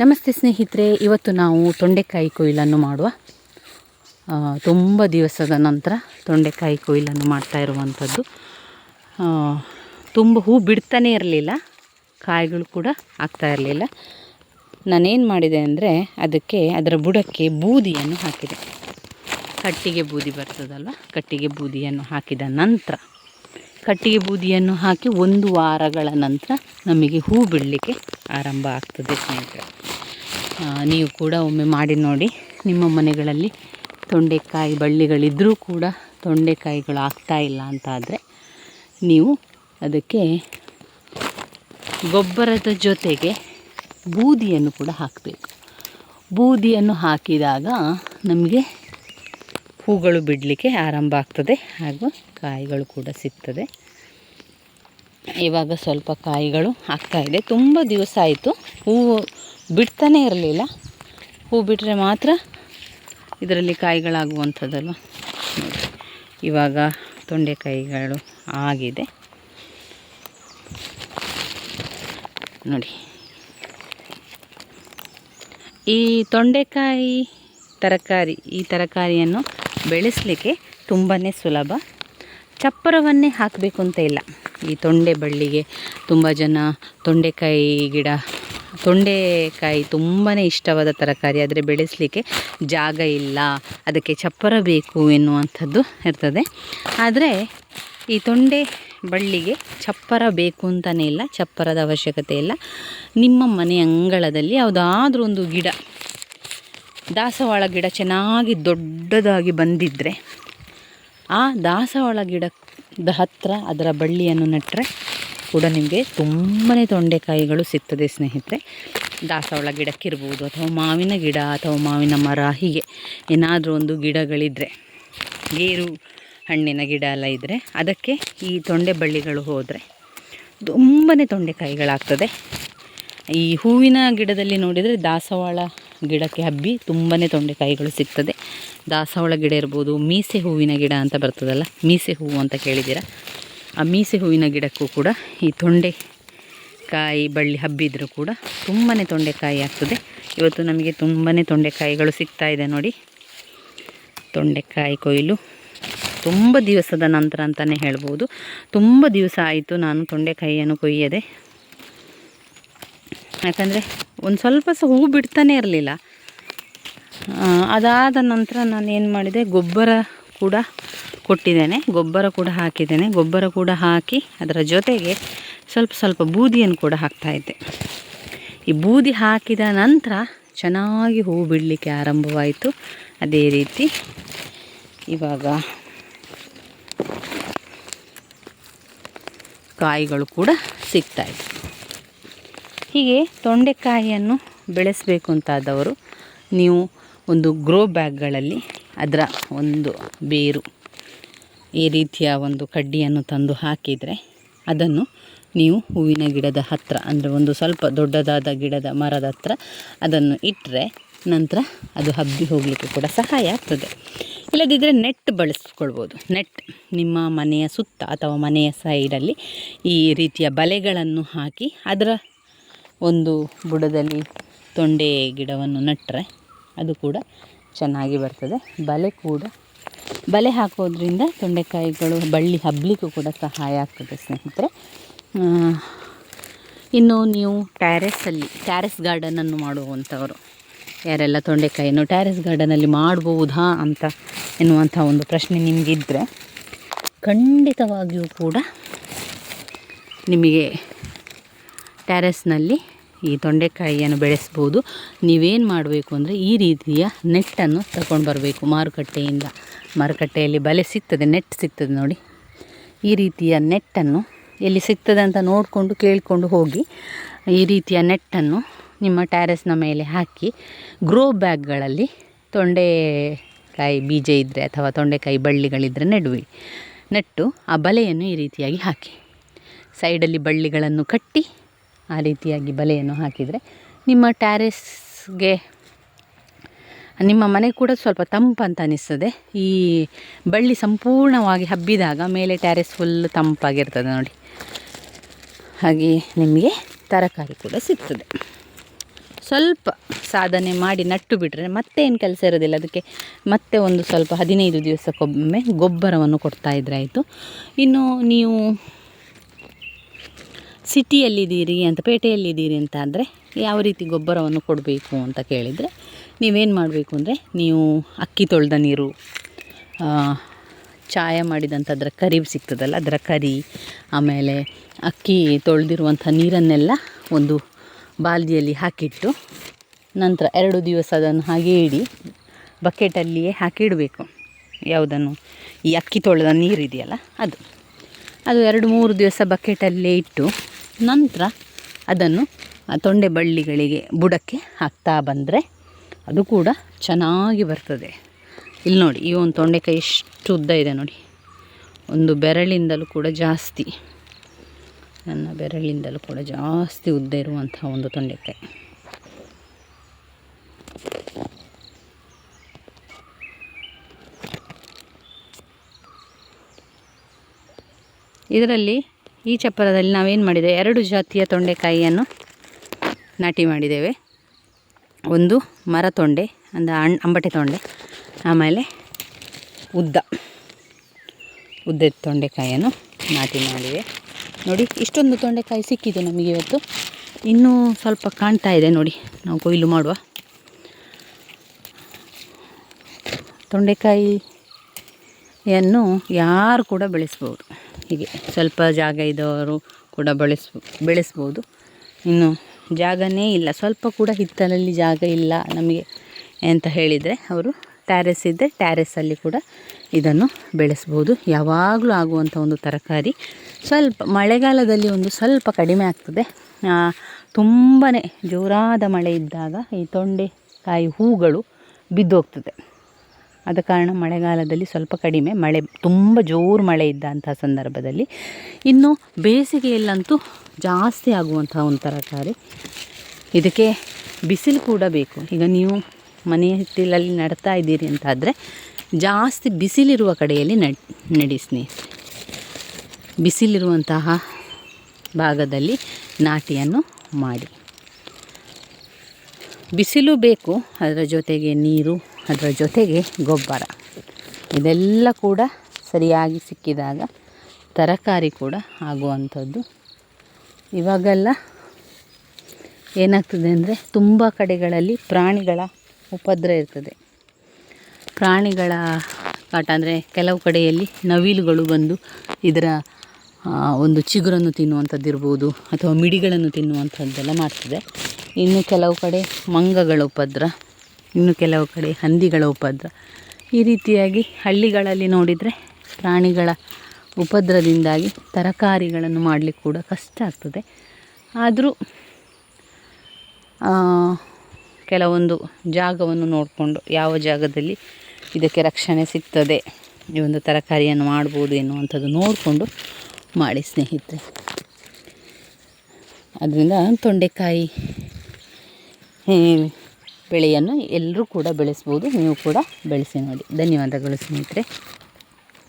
ನಮಸ್ತೆ ಸ್ನೇಹಿತರೆ, ಇವತ್ತು ನಾವು ತೊಂಡೆಕಾಯಿ ಕೊಯ್ಲನ್ನು ಮಾಡುವ ತುಂಬ ದಿವಸದ ನಂತರ ತೊಂಡೆಕಾಯಿ ಕೊಯ್ಲನ್ನು ಮಾಡ್ತಾ ಇರುವಂಥದ್ದು. ತುಂಬ ಹೂ ಬಿಡ್ತಾನೇ ಇರಲಿಲ್ಲ, ಕಾಯಿಗಳು ಕೂಡ ಆಗ್ತಾ ಇರಲಿಲ್ಲ. ನಾನೇನು ಮಾಡಿದೆ ಅಂದರೆ ಅದಕ್ಕೆ ಅದರ ಬುಡಕ್ಕೆ ಬೂದಿಯನ್ನು ಹಾಕಿದೆ. ಕಟ್ಟಿಗೆ ಬೂದಿ ಬರ್ತದಲ್ವ? ಕಟ್ಟಿಗೆ ಬೂದಿಯನ್ನು ಹಾಕಿದ ನಂತರ ಕಟ್ಟಿಗೆ ಬೂದಿಯನ್ನು ಹಾಕಿ ಒಂದು ವಾರಗಳ ನಂತರ ನಮಗೆ ಹೂ ಬಿಡಲಿಕ್ಕೆ ಆರಂಭ ಆಗ್ತದೆ ಸ್ನೇಹಿತರೆ. ನೀವು ಕೂಡ ಒಮ್ಮೆ ಮಾಡಿ ನೋಡಿ. ನಿಮ್ಮ ಮನೆಗಳಲ್ಲಿ ತೊಂಡೆಕಾಯಿ ಬಳ್ಳಿಗಳಿದ್ದರೂ ಕೂಡ ತೊಂಡೆಕಾಯಿಗಳು ಆಗ್ತಾ ಇಲ್ಲ ಅಂತ ಆದರೆ ನೀವು ಅದಕ್ಕೆ ಗೊಬ್ಬರದ ಜೊತೆಗೆ ಬೂದಿಯನ್ನು ಕೂಡ ಹಾಕಬೇಕು. ಬೂದಿಯನ್ನು ಹಾಕಿದಾಗ ನಮಗೆ ಹೂಗಳು ಬಿಡಲಿಕ್ಕೆ ಆರಂಭ ಆಗ್ತದೆ ಹಾಗೂ ಕಾಯಿಗಳು ಕೂಡ ಸಿಗ್ತದೆ. ಇವಾಗ ಸ್ವಲ್ಪ ಕಾಯಿಗಳು ಆಗ್ತಾ ಇದೆ. ತುಂಬ ದಿವಸ ಆಯಿತು. ಹೂವು ಬಿಡ್ತಾನೇ ಇರಲಿಲ್ಲ. ಹೂ ಬಿಟ್ಟರೆ ಮಾತ್ರ ಇದರಲ್ಲಿ ಕಾಯಿಗಳಾಗುವಂಥದ್ದಲ್ವ? ಇವಾಗ ತೊಂಡೆಕಾಯಿಗಳು ಆಗಿದೆ. ನೋಡಿ, ಈ ತೊಂಡೆಕಾಯಿ ತರಕಾರಿ, ಈ ತರಕಾರಿಯನ್ನು ಬೆಳೆಸಲಿಕ್ಕೆ ತುಂಬಾ ಸುಲಭ. ಚಪ್ಪರವನ್ನೇ ಹಾಕಬೇಕು ಅಂತ ಇಲ್ಲ. ಈ ತೊಂಡೆ ಬಳ್ಳಿಗೆ ತುಂಬ ಜನ ತೊಂಡೆಕಾಯಿ ಗಿಡ, ತೊಂಡೆಕಾಯಿ ತುಂಬಾ ಇಷ್ಟವಾದ ತರಕಾರಿ ಆದರೆ ಬೆಳೆಸಲಿಕ್ಕೆ ಜಾಗ ಇಲ್ಲ. ಅದಕ್ಕೆ ಚಪ್ಪರ ಬೇಕು ಎನ್ನುವಂಥದ್ದು ಇರ್ತದೆ. ಆದರೆ ಈ ತೊಂಡೆ ಬಳ್ಳಿಗೆ ಚಪ್ಪರ ಬೇಕು ಅಂತಲೇ ಇಲ್ಲ, ಚಪ್ಪರದ ಅವಶ್ಯಕತೆ ಇಲ್ಲ. ನಿಮ್ಮ ಮನೆ ಅಂಗಳದಲ್ಲಿ ಯಾವುದಾದ್ರೂ ಒಂದು ಗಿಡ ದಾಸವಾಳ ಗಿಡ ಚೆನ್ನಾಗಿ ದೊಡ್ಡದಾಗಿ ಬಂದಿದ್ದರೆ ಆ ದಾಸವಾಳ ಗಿಡದ ಹತ್ತಿರ ಅದರ ಬಳ್ಳಿಯನ್ನು ನೆಟ್ಟರೆ ಕೂಡ ನಿಮಗೆ ತುಂಬಾ ತೊಂಡೆಕಾಯಿಗಳು ಸಿಗ್ತದೆ ಸ್ನೇಹಿತರೆ. ದಾಸವಾಳ ಗಿಡಕ್ಕಿರ್ಬೋದು ಅಥವಾ ಮಾವಿನ ಗಿಡ ಅಥವಾ ಮಾವಿನ ಮರ, ಹೀಗೆ ಏನಾದರೂ ಒಂದು ಗಿಡಗಳಿದ್ದರೆ ಗೇರು ಹಣ್ಣಿನ ಗಿಡ ಎಲ್ಲ ಇದ್ದರೆ ಅದಕ್ಕೆ ಈ ತೊಂಡೆ ಬಳ್ಳಿಗಳು ಹೋದರೆ ತುಂಬಾ ತೊಂಡೆಕಾಯಿಗಳಾಗ್ತದೆ. ಈ ಹೂವಿನ ಗಿಡದಲ್ಲಿ ನೋಡಿದರೆ ದಾಸವಾಳ ಗಿಡಕ್ಕೆ ಹಬ್ಬಿ ತುಂಬಾ ತೊಂಡೆಕಾಯಿಗಳು ಸಿಗ್ತದೆ. ದಾಸವಾಳ ಗಿಡ ಇರ್ಬೋದು, ಮೀಸೆ ಹೂವಿನ ಗಿಡ ಅಂತ ಬರ್ತದಲ್ಲ, ಮೀಸೆ ಹೂವು ಅಂತ ಕೇಳಿದ್ದೀರ? ಆ ಮೀಸೆ ಹೂವಿನ ಗಿಡಕ್ಕೂ ಕೂಡ ಈ ತೊಂಡೆ ಕಾಯಿ ಬಳ್ಳಿ ಹಬ್ಬಿದ್ರೂ ಕೂಡ ತುಂಬಾ ತೊಂಡೆಕಾಯಿ ಆಗ್ತದೆ. ಇವತ್ತು ನಮಗೆ ತುಂಬಾ ತೊಂಡೆಕಾಯಿಗಳು ಸಿಗ್ತಾ ಇದೆ ನೋಡಿ. ತೊಂಡೆಕಾಯಿ ಕೊಯ್ಲು ತುಂಬ ದಿವಸದ ನಂತರ ಅಂತಲೇ ಹೇಳ್ಬೋದು. ತುಂಬ ದಿವಸ ಆಯಿತು ನಾನು ತೊಂಡೆಕಾಯಿಯನ್ನು ಕೊಯ್ಯದೆ. ಯಾಕಂದರೆ ಒಂದು ಸ್ವಲ್ಪ ಸಹ ಹೂ ಬಿಡ್ತಾನೆ ಇರಲಿಲ್ಲ. ಅದಾದ ನಂತರ ನಾನು ಏನು ಮಾಡಿದೆ, ಗೊಬ್ಬರ ಕೂಡ ಕೊಟ್ಟಿದ್ದೇನೆ. ಗೊಬ್ಬರ ಕೂಡ ಹಾಕಿದ್ದೇನೆ. ಗೊಬ್ಬರ ಕೂಡ ಹಾಕಿ ಅದರ ಜೊತೆಗೆ ಸ್ವಲ್ಪ ಸ್ವಲ್ಪ ಬೂದಿಯನ್ನು ಕೂಡ ಹಾಕ್ತಾಯಿದ್ದೆ ಈ ಬೂದಿ ಹಾಕಿದ ನಂತರ ಚೆನ್ನಾಗಿ ಹೂ ಬಿಡಲಿಕ್ಕೆ ಆರಂಭವಾಯಿತು. ಅದೇ ರೀತಿ ಇವಾಗ ಕಾಯಿಗಳು ಕೂಡ ಸಿಗ್ತಾಯಿದೆ ಹೀಗೆ ತೊಂಡೆಕಾಯಿಯನ್ನು ಬೆಳೆಸಬೇಕು ಅಂತಾದವರು, ನೀವು ಒಂದು ಗ್ರೋ ಬ್ಯಾಗ್ಗಳಲ್ಲಿ ಅದರ ಒಂದು ಬೇರು, ಈ ರೀತಿಯ ಒಂದು ಕಡ್ಡಿಯನ್ನು ತಂದು ಹಾಕಿದರೆ ಅದನ್ನು ನೀವು ಹೂವಿನ ಗಿಡದ ಹತ್ತಿರ ಅಂದರೆ ಒಂದು ಸ್ವಲ್ಪ ದೊಡ್ಡದಾದ ಗಿಡದ ಮರದ ಹತ್ರ ಅದನ್ನು ಇಟ್ಟರೆ ನಂತರ ಅದು ಹಬ್ಬಿ ಹೋಗಲಿಕ್ಕೆ ಕೂಡ ಸಹಾಯ ಆಗ್ತದೆ. ಇಲ್ಲದಿದ್ದರೆ ನೆಟ್ ಬಳಸ್ಕೊಳ್ಬೋದು. ನೆಟ್ ನಿಮ್ಮ ಮನೆಯ ಸುತ್ತ ಅಥವಾ ಮನೆಯ ಸೈಡಲ್ಲಿ ಈ ರೀತಿಯ ಬಲೆಗಳನ್ನು ಹಾಕಿ ಅದರ ಒಂದು ಬುಡದಲ್ಲಿ ತೊಂಡೆ ಗಿಡವನ್ನು ನೆಟ್ಟರೆ ಅದು ಕೂಡ ಚೆನ್ನಾಗಿ ಬರ್ತದೆ. ಬಲೆ ಕೂಡ. ಬಲೆ ಹಾಕೋದ್ರಿಂದ ತೊಂಡೆಕಾಯಿಗಳು, ಬಳ್ಳಿ ಹಬ್ಬಲಿಕ್ಕೂ ಕೂಡ ಸಹಾಯ ಆಗ್ತದೆ ಸ್ನೇಹಿತರೆ. ಇನ್ನು ನೀವು ಟ್ಯಾರೆಸಲ್ಲಿ ಟ್ಯಾರೆಸ್ ಗಾರ್ಡನನ್ನು ಮಾಡುವಂಥವರು. ಯಾರೆಲ್ಲ ತೊಂಡೆಕಾಯಿಯನ್ನು ಟ್ಯಾರೆಸ್ ಗಾರ್ಡನಲ್ಲಿ ಮಾಡ್ಬೋದಾ ಅಂತ ಎನ್ನುವಂಥ ಒಂದು ಪ್ರಶ್ನೆ ನಿಮಗಿದ್ದರೆ ಖಂಡಿತವಾಗಿಯೂ ಕೂಡ ನಿಮಗೆ ಟ್ಯಾರೆಸ್ನಲ್ಲಿ ಈ ತೊಂಡೆಕಾಯಿಯನ್ನು ಬೆಳೆಸ್ಬೋದು. ನೀವೇನು ಮಾಡಬೇಕು ಅಂದರೆ ಈ ರೀತಿಯ ನೆಟ್ಟನ್ನು ತಗೊಂಡು ಬರಬೇಕು ಮಾರುಕಟ್ಟೆಯಿಂದ. ಮಾರುಕಟ್ಟೆಯಲ್ಲಿ ಬಲೆ ಸಿಗ್ತದೆ, ನೆಟ್ ಸಿಗ್ತದೆ ನೋಡಿ. ಈ ರೀತಿಯ ನೆಟ್ಟನ್ನು ಎಲ್ಲಿ ಸಿಗ್ತದೆ ಅಂತ ನೋಡಿಕೊಂಡು ಕೇಳಿಕೊಂಡು ಹೋಗಿ, ಈ ರೀತಿಯ ನೆಟ್ಟನ್ನು ನಿಮ್ಮ ಟ್ಯಾರೆಸ್ನ ಮೇಲೆ ಹಾಕಿ, ಗ್ರೋ ಬ್ಯಾಗ್ಗಳಲ್ಲಿ ತೊಂಡೆಕಾಯಿ ಬೀಜ ಇದ್ದರೆ ಅಥವಾ ತೊಂಡೆಕಾಯಿ ಬಳ್ಳಿಗಳಿದ್ದರೆ ನೆಡುವಿ ನೆಟ್ಟು ಆ ಬಲೆಯನ್ನು ಈ ರೀತಿಯಾಗಿ ಹಾಕಿ. ಸೈಡಲ್ಲಿ ಬಳ್ಳಿಗಳನ್ನು ಕಟ್ಟಿ ಆ ರೀತಿಯಾಗಿ ಬಲೆಯನ್ನು ಹಾಕಿದರೆ ನಿಮ್ಮ ಟ್ಯಾರೆಸ್ಗೆ, ನಿಮ್ಮ ಮನೆ ಕೂಡ ಸ್ವಲ್ಪ ತಂಪಂತ ಅನ್ನಿಸ್ತದೆ ಈ ಬಳ್ಳಿ ಸಂಪೂರ್ಣವಾಗಿ ಹಬ್ಬಿದಾಗ ಮೇಲೆ ಟ್ಯಾರೆಸ್ ಫುಲ್ ತಂಪಾಗಿರ್ತದೆ ನೋಡಿ. ಹಾಗೆ ನಿಮಗೆ ತರಕಾರಿ ಕೂಡ ಸಿಗ್ತದೆ. ಸ್ವಲ್ಪ ಸಾಧನೆ ಮಾಡಿ ನಟ್ಟು ಬಿಟ್ಟರೆ ಮತ್ತೆ ಏನು ಕೆಲಸ ಇರೋದಿಲ್ಲ. ಅದಕ್ಕೆ ಮತ್ತೆ ಒಂದು ಸ್ವಲ್ಪ ಹದಿನೈದು ದಿವಸಕ್ಕೊಮ್ಮೆ ಗೊಬ್ಬರವನ್ನು ಕೊಡ್ತಾ ಇದ್ರೆ ಆಯಿತು. ಇನ್ನು ನೀವು ಸಿಟಿಯಲ್ಲಿದ್ದೀರಿ ಅಂತ, ಪೇಟೆಯಲ್ಲಿದ್ದೀರಿ ಅಂತ ಅಂದರೆ ಯಾವ ರೀತಿ ಗೊಬ್ಬರವನ್ನು ಕೊಡಬೇಕು ಅಂತ ಕೇಳಿದರೆ, ನೀವೇನು ಮಾಡಬೇಕು ಅಂದರೆ ನೀವು ಅಕ್ಕಿ ತೊಳೆದ ನೀರು ಚಾಯ ಮಾಡಿದಂಥ ಅದರ ಕರಿ ಸಿಗ್ತದಲ್ಲ, ಅದರ ಕರಿ, ಆಮೇಲೆ ಅಕ್ಕಿ ತೊಳೆದಿರುವಂಥ ನೀರನ್ನೆಲ್ಲ ಒಂದು ಬಾಲ್ದಿಯಲ್ಲಿ ಹಾಕಿಟ್ಟು ನಂತರ ಎರಡು ದಿವಸ ಅದನ್ನು ಹಾಗೆ ಇಡಿ, ಬಕೆಟಲ್ಲಿಯೇ ಹಾಕಿಡಬೇಕು. ಯಾವುದನ್ನು? ಈ ಅಕ್ಕಿ ತೊಳೆದ ನೀರಿದೆಯಲ್ಲ ಅದು. ಅದು ಎರಡು ಮೂರು ದಿವಸ ಬಕೆಟಲ್ಲೇ ಇಟ್ಟು ನಂತರ ಅದನ್ನು ತೊಂಡೆ ಬಳ್ಳಿಗಳಿಗೆ ಬುಡಕ್ಕೆ ಹಾಕ್ತಾ ಬಂದರೆ ಅದು ಕೂಡ ಚೆನ್ನಾಗಿ ಬರ್ತದೆ. ಇಲ್ಲಿ ನೋಡಿ, ಈ ಒಂದು ತೊಂಡೆಕಾಯಿ ಎಷ್ಟು ಉದ್ದ ಇದೆ ನೋಡಿ. ಒಂದು ಬೆರಳಿಂದಲೂ ಕೂಡ ಜಾಸ್ತಿ, ನನ್ನ ಬೆರಳಿಂದಲೂ ಕೂಡ ಜಾಸ್ತಿ ಉದ್ದ ಇರುವಂಥ ಒಂದು ತೊಂಡೆಕಾಯಿ ಇದರಲ್ಲಿ ಈ ಚಪ್ಪರದಲ್ಲಿ ನಾವೇನು ಮಾಡಿದ್ದೇವೆ ಎರಡು ಜಾತಿಯ ತೊಂಡೆಕಾಯಿಯನ್ನು ನಾಟಿ ಮಾಡಿದ್ದೇವೆ. ಒಂದು ಮರ ತೊಂಡೆ, ಅಂದರೆ ಅಣ್ ಅಂಬಟೆ ತೊಂಡೆ, ಆಮೇಲೆ ಉದ್ದ ಉದ್ದದ ತೊಂಡೆಕಾಯಿಯನ್ನು ನಾಟಿ ಮಾಡಿವೆ ನೋಡಿ, ಇಷ್ಟೊಂದು ತೊಂಡೆಕಾಯಿ ಸಿಕ್ಕಿದೆ ನಮಗೆ ಇವತ್ತು. ಇನ್ನೂ ಸ್ವಲ್ಪ ಕಾಣ್ತಾ ಇದೆ ನೋಡಿ, ನಾವು ಕೊಯ್ಲು ಮಾಡುವ. ತೊಂಡೆಕಾಯಿಯನ್ನು ಯಾರು ಕೂಡ ಬೆಳೆಸ್ಬೋದು. ಹೀಗೆ ಸ್ವಲ್ಪ ಜಾಗ ಇದ್ದವರು ಕೂಡ ಬೆಳೆಸ್, ಬೆಳೆಸ್ಬೋದು. ಇನ್ನು ಜಾಗನೇ ಇಲ್ಲ. ಸ್ವಲ್ಪ ಕೂಡ ಹಿತ್ತಲಲ್ಲಿ ಜಾಗ ಇಲ್ಲ ನಮಗೆ ಅಂತ ಹೇಳಿದರೆ ಅವರು ಟ್ಯಾರೆಸ್ ಇದ್ದರೆ ಟ್ಯಾರೆಸಲ್ಲಿ ಕೂಡ ಇದನ್ನು ಬೆಳೆಸ್ಬೋದು. ಯಾವಾಗಲೂ ಆಗುವಂಥ ಒಂದು ತರಕಾರಿ. ಸ್ವಲ್ಪ ಮಳೆಗಾಲದಲ್ಲಿ ಒಂದು ಸ್ವಲ್ಪ ಕಡಿಮೆ ಆಗ್ತದೆ. ತುಂಬಾ ಜೋರಾದ ಮಳೆ ಇದ್ದಾಗ ಈ ತೊಂಡೆಕಾಯಿ ಹೂಗಳು ಬಿದ್ದೋಗ್ತದೆ. ಆದ ಕಾರಣ ಮಳೆಗಾಲದಲ್ಲಿ ಸ್ವಲ್ಪ ಕಡಿಮೆ ಮಳೆ, ತುಂಬ ಜೋರು ಮಳೆ ಇದ್ದಂತಹ ಸಂದರ್ಭದಲ್ಲಿ ಇನ್ನು ಬೇಸಿಗೆಯಲ್ಲಂತೂ ಜಾಸ್ತಿ ಆಗುವಂತಹ ಒಂದು ತರಕಾರಿ. ಇದಕ್ಕೆ ಬಿಸಿಲು ಕೂಡ ಬೇಕು. ಈಗ ನೀವು ಮನೆಯ ಹಿತ್ತಲಲ್ಲಿ ನಡ್ತಾ ಇದ್ದೀರಿ ಅಂತಾದರೆ ಜಾಸ್ತಿ ಬಿಸಿಲಿರುವ ಕಡೆಯಲ್ಲಿ ನಡ್, ನಡಿ ಬಿಸಿಲಿರುವಂತಹ ಭಾಗದಲ್ಲಿ ನಾಟಿಯನ್ನು ಮಾಡಿ. ಬಿಸಿಲು ಬೇಕು, ಅದರ ಜೊತೆಗೆ ನೀರು, ಅದರ ಜೊತೆಗೆ ಗೊಬ್ಬರ. ಇದೆಲ್ಲ ಕೂಡ ಸರಿಯಾಗಿ ಸಿಕ್ಕಿದಾಗ ತರಕಾರಿ ಕೂಡ ಆಗುವಂಥದ್ದು. ಇವಾಗೆಲ್ಲ ಏನಾಗ್ತದೆ ಅಂದರೆ ತುಂಬ ಕಡೆಗಳಲ್ಲಿ ಪ್ರಾಣಿಗಳ ಉಪದ್ರ ಇರ್ತದೆ. ಪ್ರಾಣಿಗಳ ಕಾಟ ಅಂದರೆ ಕೆಲವು ಕಡೆಯಲ್ಲಿ ನವಿಲುಗಳು ಬಂದು ಇದರ ಒಂದು ಚಿಗುರನ್ನು ತಿನ್ನುವಂಥದ್ದು ಇರ್ಬೋದು ಅಥವಾ ಮಿಡಿಗಳನ್ನು ತಿನ್ನುವಂಥದ್ದೆಲ್ಲ ಮಾಡ್ತದೆ. ಇನ್ನು ಕೆಲವು ಕಡೆ ಮಂಗಗಳ ಉಪದ್ರ, ಇನ್ನು ಕೆಲವು ಕಡೆ ಹಂದಿಗಳ ಉಪದ್ರ. ಈ ರೀತಿಯಾಗಿ ಹಳ್ಳಿಗಳಲ್ಲಿ ನೋಡಿದರೆ ಪ್ರಾಣಿಗಳ ಉಪದ್ರದಿಂದಾಗಿ ತರಕಾರಿಗಳನ್ನು ಮಾಡಲಿಕ್ಕೆ ಕೂಡ ಕಷ್ಟ ಆಗ್ತದೆ. ಆದರೂ ಕೆಲವೊಂದು ಜಾಗವನ್ನು ನೋಡಿಕೊಂಡು ಯಾವ ಜಾಗದಲ್ಲಿ ಇದಕ್ಕೆ ರಕ್ಷಣೆ ಸಿಗ್ತದೆ, ಈ ಒಂದು ತರಕಾರಿಯನ್ನು ಮಾಡ್ಬೋದು ಎನ್ನುವಂಥದ್ದು ನೋಡಿಕೊಂಡು ಮಾಡಿ ಸ್ನೇಹಿತರೆ. ಅದರಿಂದ ತೊಂಡೆಕಾಯಿ ಈ, ಬೆಳೆಯನ್ನು ಎಲ್ಲರೂ ಕೂಡ ಬೆಳೆಸ್ಬೋದು. ನೀವು ಕೂಡ ಬೆಳೆಸಿ ನೋಡಿ. ಧನ್ಯವಾದಗಳು ಸ್ನೇಹಿತರೆ.